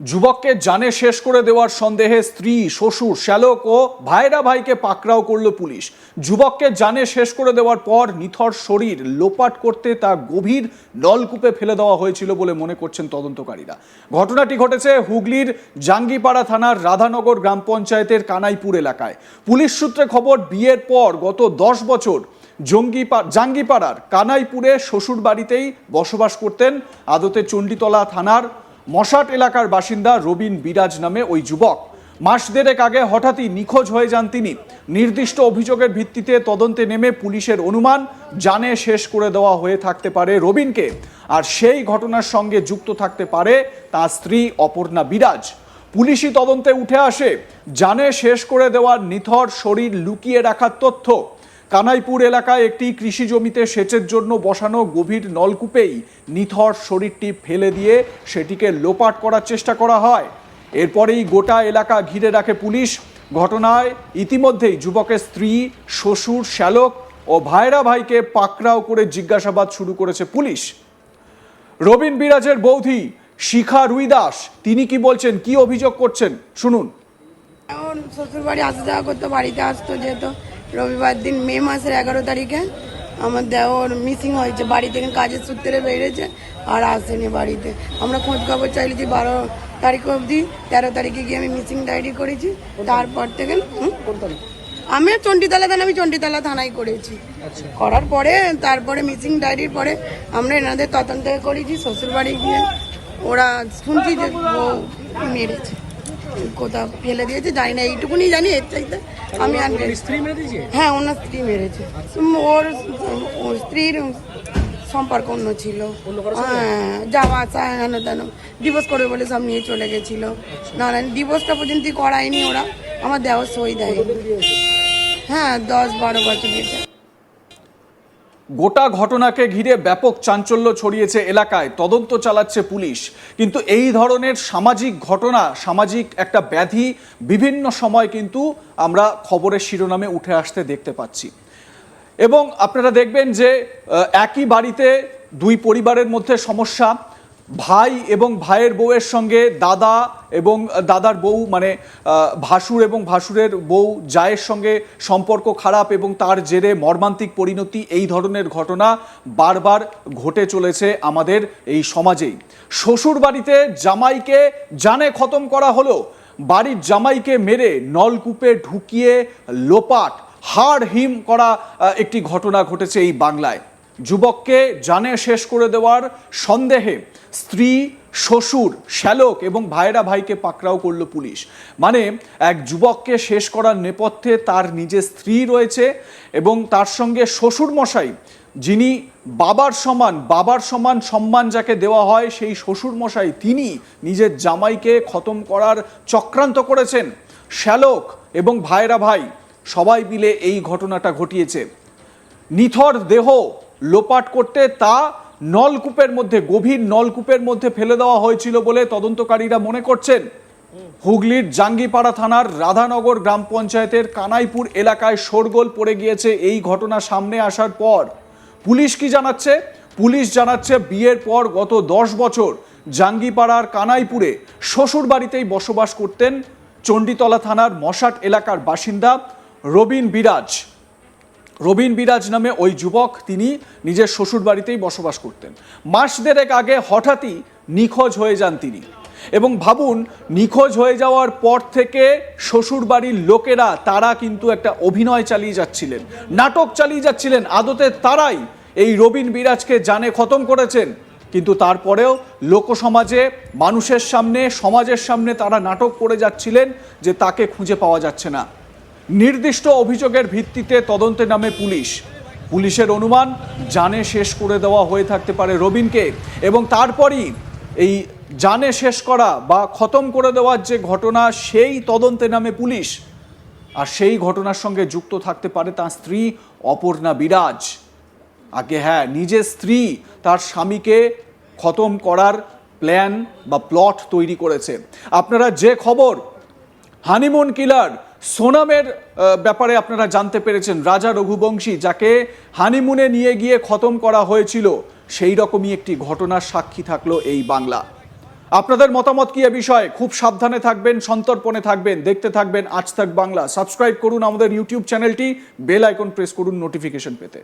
যুবককে জানে শেষ করে দেওয়ার সন্দেহে স্ত্রী, শ্বশুর, শ্যালক ও ভাইরা ভাইকে পাকড়াও করল পুলিশ। যুবককে জানে শেষ করে দেওয়ার পর নিথর শরীর লোপাট করতে তা গভীর নলকূপে ফেলে দেওয়া হয়েছিল বলে মনে করছেন তদন্তকারীরা। ঘটনাটি ঘটেছে হুগলির জাঙ্গিপাড়া থানার রাধানগর গ্রাম পঞ্চায়েতের কানাইপুর এলাকায়। পুলিশ সূত্রে খবর, বিয়ের পর গত দশ বছর জঙ্গিপা, জাঙ্গিপাড়ার কানাইপুরে শ্বশুর বাড়িতেই বসবাস করতেন আদতে চণ্ডীতলা থানার মশাট এলাকার বাসিন্দা রবিন বিরাজ নামে ওই যুবক। মাস দেড়েক আগে হঠাৎই নিখোঁজ হয়ে যান তিনি। নির্দিষ্ট অভিযোগের ভিত্তিতে তদন্তে নেমে পুলিশের অনুমান জানে শেষ করে দেওয়া হয়ে থাকতে পারে রবিনকে। আর সেই ঘটনার সঙ্গে যুক্ত থাকতে পারে তার স্ত্রী অপর্ণা বিরাজ। পুলিশি তদন্তে উঠে আসে। জানে শেষ করে দেওয়ার নিথর শরীর লুকিয়ে রাখার তথ্য। কানাইপুর এলাকায় একটি কৃষি জমিতে সেচের জন্য বসানো গভীর নলকূপেই নিথর শরীরটি ফেলে দিয়ে সেটিকে লোপাট করার চেষ্টা করা হয়। এরপরেই গোটা এলাকা ঘিরে রাখে পুলিশ। ঘটনায় ইতিমধ্যেই যুবকের স্ত্রী, শ্বশুর, শ্যালক ও ভাইরা ভাইকে পাকড়াও করে জিজ্ঞাসাবাদ শুরু করেছে পুলিশ। রবিন বিরাজের বৌধি, শিখা রুইদাস, তিনি কি বলছেন, কি অভিযোগ করছেন? শুনুন। শ্বশুর বাড়ি আসা যাওয়া করতো, বাড়িতে আসতো যেহেতু। রবিবার দিন মে মাসের এগারো তারিখে আমার দেওর মিসিং হয়েছে। বাড়ি থেকে কাজের সূত্রে বেরিয়েছে আর আসেনি বাড়িতে। আমরা খোঁজ খবর চাইলেছি বারো তারিখ অবধি তেরো তারিখে গিয়ে আমি মিসিং ডায়েরি করেছি। তারপর থেকে? আমি চণ্ডীতলা থানা আমি চণ্ডীতলা থানায় করেছি। করার পরে তারপরে মিসিং ডায়েরির পরে আমরা এনাদের তদন্ত করেছি শ্বশুরবাড়ি গিয়ে। ওরা শুনছি যে ও মেরেছে। কোথাও ফেলে দিয়েছে জানি না এইটুকুনি জানি এর চাইতে আমি আর স্ত্রী মেরে দিয়েছে হ্যাঁ ওনার স্ত্রী মেরেছে। ওর ওর স্ত্রীর সম্পর্ক অন্য ছিল। হ্যাঁ যাওয়া আসা হেন তেন ডিভোর্স করবে বলে সব নিয়ে চলে গেছিল। না না ডিভোর্সটা পর্যন্ত করায়নি ওরা আমার দেওয়ার সই দেয় হ্যাঁ দশ বারো বছর দিয়েছে। গোটা ঘটনাকে ঘিরে ব্যাপক চাঞ্চল্য ছড়িয়েছে এলাকায়। তদন্ত চালাচ্ছে পুলিশ। কিন্তু এই ধরনের সামাজিক ঘটনা, সামাজিক একটা ব্যাধি বিভিন্ন সময় কিন্তু আমরা খবরের শিরোনামে উঠে আসতে দেখতে পাচ্ছি। এবং আপনারা দেখবেন যে একই বাড়িতে দুই পরিবারের মধ্যে সমস্যা ভাই এবং ভাইয়ের বউয়ের সঙ্গে দাদা এবং দাদার বউ মানে ভাসুর এবং ভাসুরের বউ জায়ের সঙ্গে সম্পর্ক খারাপ এবং তার জেরে মর্মান্তিক পরিণতি, এই ধরনের ঘটনা বারবার ঘটে চলেছে আমাদের এই সমাজেই। শ্বশুর বাড়িতে জামাইকে জানে খতম করা হলো। বাড়ির জামাইকে মেরে নলকূপে ঢুকিয়ে লোপাট হাড় হিম করা একটি ঘটনা ঘটেছে এই বাংলায়। যুবককে জানে শেষ করে দেওয়ার সন্দেহে স্ত্রী, শ্বশুর, শ্যালক এবং ভাইরা ভাইকে পাকড়াও করল পুলিশ। মানে এক যুবককে শেষ করার নেপথ্যে তার নিজের স্ত্রী রয়েছে এবং তার সঙ্গে শ্বশুর মশাই যিনি বাবার সমান বাবার সমান সম্মান যাকে দেওয়া হয়, সেই শ্বশুর মশাই তিনি নিজের জামাইকে খতম করার চক্রান্ত করেছেন। শ্যালক এবং ভাইরা ভাই সবাই মিলে এই ঘটনাটা ঘটিয়েছে। নিথর দেহ লোপাট করতে তা নলকূপের মধ্যে, গভীর নলকূপের মধ্যে ফেলে দেওয়া হয়েছিল বলে তদন্তকারীরা মনে করছেন। হুগলির জাঙ্গিপাড়া থানার রাধানগর গ্রাম পঞ্চায়েতের কানাইপুর এলাকায় শোরগোল পড়ে গিয়েছে এই ঘটনা সামনে আসার পর। পুলিশ কি জানাচ্ছে? পুলিশ জানাচ্ছে বিয়ের পর গত দশ বছর জাঙ্গিপাড়ার কানাইপুরে শ্বশুর বাড়িতেই বসবাস করতেন চণ্ডীতলা থানার মশাট এলাকার বাসিন্দা রবিন বিরাজ। রবিন বিরাজ নামে ওই যুবক তিনি নিজের শ্বশুর বাড়িতেই বসবাস করতেন। মাস দেড়েক আগে হঠাৎই নিখোঁজ হয়ে যান তিনি এবং ভাবুন, নিখোঁজ হয়ে যাওয়ার পর থেকে শ্বশুর বাড়ির লোকেরা তারা কিন্তু একটা অভিনয় চালিয়ে যাচ্ছিলেন, নাটক চালিয়ে যাচ্ছিলেন, আদতে তারাই এই রবিন বিরাজকে জানে খতম করেছেন। কিন্তু তারপরেও লোকসমাজে, মানুষের সামনে, সমাজের সামনে তারা নাটক করে যাচ্ছিলেন যে তাকে খুঁজে পাওয়া যাচ্ছে না। নির্দিষ্ট অভিযোগের ভিত্তিতে তদন্তে নামে পুলিশ। পুলিশের অনুমান, জানে শেষ করে দেওয়া হয়ে থাকতে পারে রবিনকে এবং তারপরই এই জানে শেষ করা বা খতম করে দেওয়ার যে ঘটনা, সেই তদন্তে নামে পুলিশ। আর সেই ঘটনার সঙ্গে যুক্ত থাকতে পারে তার স্ত্রী অপর্ণা বিরাজ। আগে হ্যাঁ নিজের স্ত্রী তার স্বামীকে খতম করার প্ল্যান বা প্লট তৈরি করেছে। আপনারা যে খবর, হানিমুন কিলার সোনামের ব্যাপারে আপনারা জানতে পেরেছেন। রাজা রঘুবংশী যাকে হানিমুনে নিয়ে গিয়ে খতম করা হয়েছিল, সেই রকমই একটি ঘটনার সাক্ষী থাকল এই বাংলা। আপনাদের মতামত কি এ বিষয়ে? খুব সাবধানে থাকবেন, সন্তর্পণে থাকবেন, দেখতে থাকবেন আজ থাক বাংলা। সাবস্ক্রাইব করুন আমাদের ইউটিউব চ্যানেলটি, বেল আইকন প্রেস করুন নোটিফিকেশন পেতে।